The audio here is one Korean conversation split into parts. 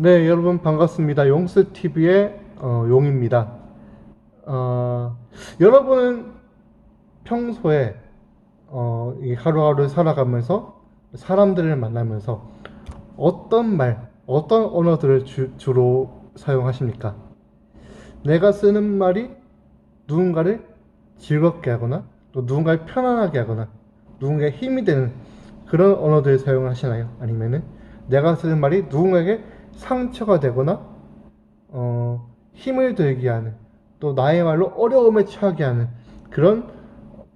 네, 여러분 반갑습니다. 용스TV의 어, 용입니다. 어, 여러분은 평소에 어, 이 하루하루 살아가면서 사람들을 만나면서 어떤 말, 어떤 언어들을 주, 주로 사용하십니까? 내가 쓰는 말이 누군가를 즐겁게 하거나 또 누군가를 편안하게 하거나 누군가의 힘이 되는 그런 언어들을 사용하시나요? 아니면은 내가 쓰는 말이 누군가에게 상처가 되거나 어, 힘을 들게 하는 또 나의 말로 어려움에 처하게 하는 그런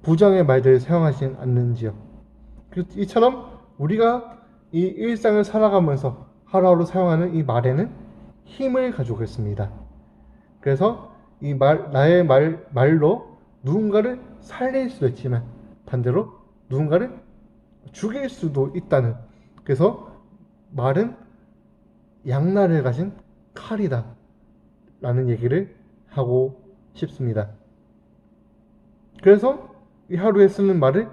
부정의 말들을 사용하지 않는지요. 그- 이처럼 우리가 이 일상을 살아가면서 하루하루 사용하는 이 말에는 힘을 가지고 있습니다. 그래서 이 말, 나의 말, 말로 누군가를 살릴 수도 있지만 반대로 누군가를 죽일 수도 있다는. 그래서 말은 양날을 가진 칼이다. 라는 얘기를 하고 싶습니다. 그래서 이 하루에 쓰는 말을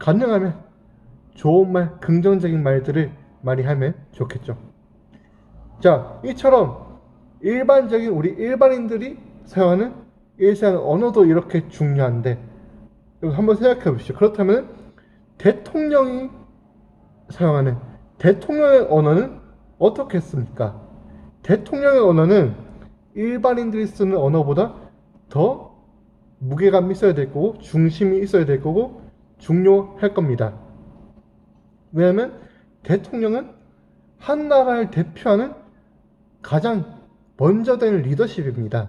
가능하면 좋은 말, 긍정적인 말들을 많이 하면 좋겠죠. 자, 이처럼 일반적인 우리 일반인들이 사용하는 일상 언어도 이렇게 중요한데 한번 생각해 보시죠. 그렇다면 대통령이 사용하는 대통령의 언어는 어떻겠습니까? 대통령의 언어는 일반인들이 쓰는 언어보다 더 무게감이 있어야 될 거고 중심이 있어야 될 거고 중요할 겁니다. 왜냐하면 대통령은 한 나라를 대표하는 가장 먼저 되는 리더십입니다.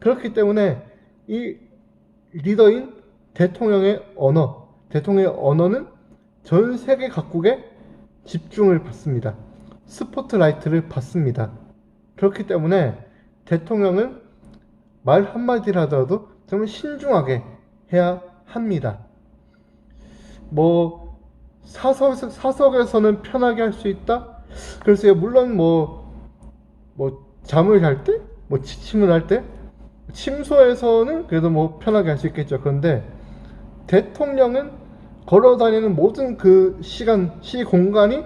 그렇기 때문에 이 리더인 대통령의 언어, 대통령의 언어는 전 세계 각국에 집중을 받습니다. 스포트라이트를 받습니다. 그렇기 때문에 대통령은 말 한마디라도 정말 신중하게 해야 합니다. 뭐 사석, 사석에서는 편하게 할 수 있다? 글쎄요, 물론 뭐, 뭐 잠을 잘 때, 뭐 지침을 할 때, 침소에서는 그래도 뭐 편하게 할 수 있겠죠. 그런데 대통령은 걸어 다니는 모든 그 시간, 시 공간이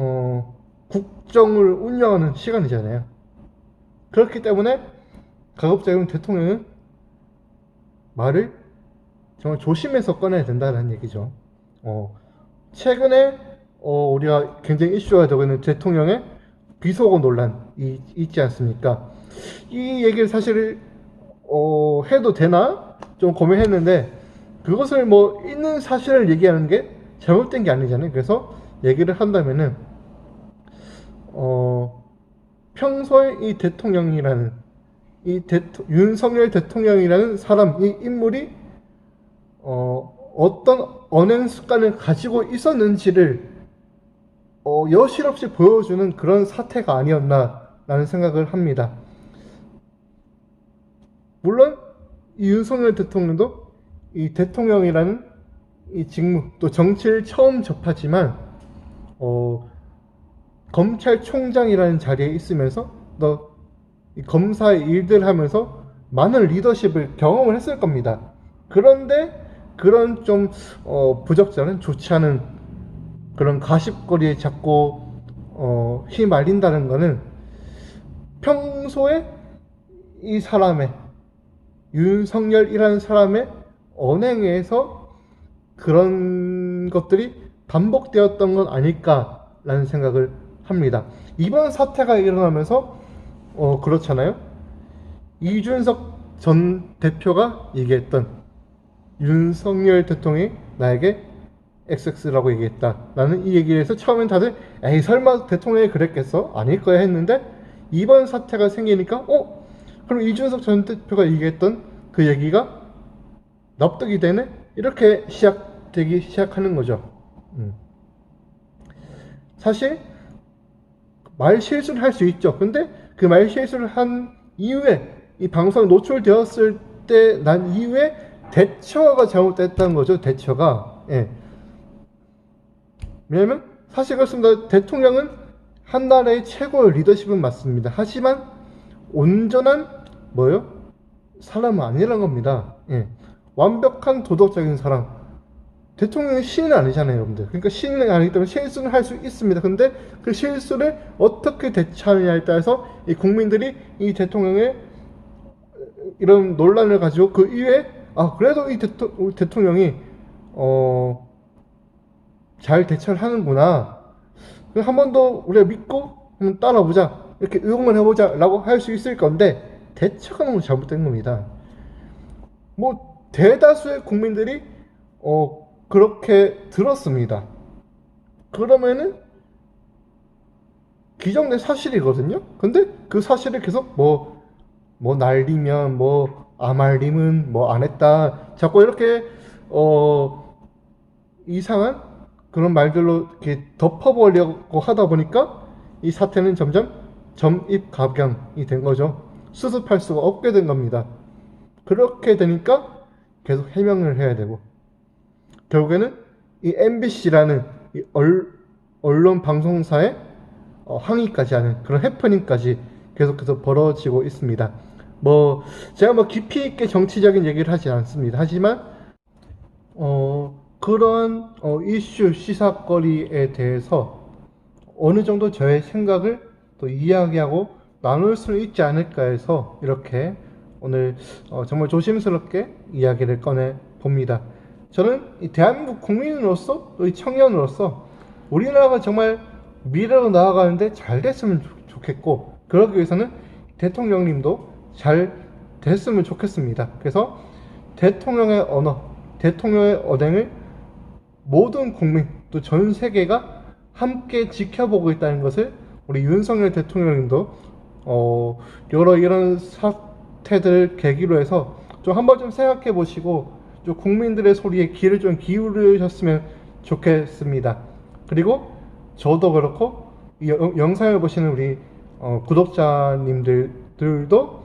어, 국정을 운영하는 시간이잖아요. 그렇기 때문에 가급적이면 대통령은 말을 정말 조심해서 꺼내야 된다는 얘기죠. 어, 최근에 어, 우리가 굉장히 이슈가 되고 있는 대통령의 비속어 논란이 있지 않습니까? 이 얘기를 사실 어, 해도 되나 좀 고민했는데 그것을 뭐 있는 사실을 얘기하는 게 잘못된 게 아니잖아요. 그래서 얘기를 한다면은 어, 평소에 이 대통령이라는 이 대토, 윤석열 대통령이라는 사람 이 인물이 어, 어떤 언행 습관을 가지고 있었는지를 어, 여실없이 보여주는 그런 사태가 아니었나라는 생각을 합니다. 물론 이 윤석열 대통령도 이 대통령이라는 이 직무 또 정치를 처음 접하지만 어, 검찰총장이라는 자리에 있으면서 너이 검사의 일들 하면서 많은 리더십을 경험을 했을 겁니다. 그런데 그런 좀 어, 부적절한 좋지 않은 그런 가십거리에 자꾸 어, 휘말린다는 거는 평소에 이 사람의 윤석열이라는 사람의 언행에서 그런 것들이 반복되었던 건 아닐까라는 생각을 합니다. 이번 사태가 일어나면서 어 그렇잖아요. 이준석 전 대표가 얘기했던 윤석열 대통령이 나에게 XX라고 얘기했다라는 이 얘기를 해서 처음엔 다들 에이 설마 대통령이 그랬겠어? 아닐 거야 했는데 이번 사태가 생기니까 어? 그럼 이준석 전 대표가 얘기했던 그 얘기가 납득이 되네? 이렇게 시작되기 시작하는 거죠. 음. 사실 말 실수를 할 수 있죠. 근데 그 말 실수를 한 이후에 이 방송에 노출되었을 때 난 이후에 대처가 잘못됐다는 거죠. 대처가 예. 왜냐면 사실 그렇습니다. 대통령은 한 나라의 최고의 리더십은 맞습니다. 하지만 온전한 뭐요? 사람은 아니란 겁니다. 예. 완벽한 도덕적인 사람 대통령이 신은 아니잖아요, 여러분들. 그러니까 신은 아니기 때문에 실수는 할 수 있습니다. 근데 그 실수를 어떻게 대처하느냐에 따라서 이 국민들이 이 대통령의 이런 논란을 가지고 그 이후에 아 그래도 이 대토, 대통령이 어 잘 대처를 하는구나. 한 번 더 우리가 믿고 한번 따라보자. 이렇게 의혹만 해보자라고 할 수 있을 건데 대처가 너무 잘못된 겁니다. 뭐 대다수의 국민들이 어 그렇게 들었습니다. 그러면은 기정된 사실이거든요. 근데 그 사실을 계속 뭐, 뭐 날리면 뭐 아말림은 뭐 안 했다. 자꾸 이렇게 어 이상한 그런 말들로 이렇게 덮어보려고 하다 보니까 이 사태는 점점 점입 가경이 된 거죠. 수습할 수가 없게 된 겁니다. 그렇게 되니까 계속 해명을 해야 되고 결국에는 이 MBC라는 이 얼, 언론 방송사의 어, 항의까지 하는 그런 해프닝까지 계속해서 벌어지고 있습니다. 뭐 제가 뭐 깊이 있게 정치적인 얘기를 하지 않습니다. 하지만 어, 그런 어, 이슈 시사거리에 대해서 어느 정도 저의 생각을 또 이야기하고 나눌 수 있지 않을까 해서 이렇게 오늘 어, 정말 조심스럽게 이야기를 꺼내 봅니다. 저는 이 대한민국 국민으로서 또이 청년으로서 우리나라가 정말 미래로 나아가는데 잘 됐으면 좋- 좋겠고 그러기 위해서는 대통령님도 잘 됐으면 좋겠습니다. 그래서 대통령의 언어, 대통령의 언행을 모든 국민 또 전 세계가 함께 지켜보고 있다는 것을 우리 윤석열 대통령님도 어, 여러 이런 사태들을 계기로 해서 좀 한번 좀 생각해 보시고 좀 국민들의 소리에 귀를 좀 기울이셨으면 좋겠습니다. 그리고 저도 그렇고 이 영- 영상을 보시는 우리 어, 구독자님들도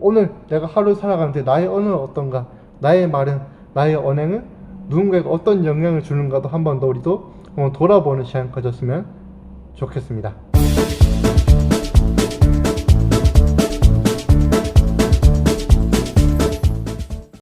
오늘 내가 하루 살아가는데 나의 언어는 어떤가, 나의 말은, 나의 언행은 누군가에게 어떤 영향을 주는가도 한 번 더 우리도 한번 돌아보는 시간 가졌으면 좋겠습니다.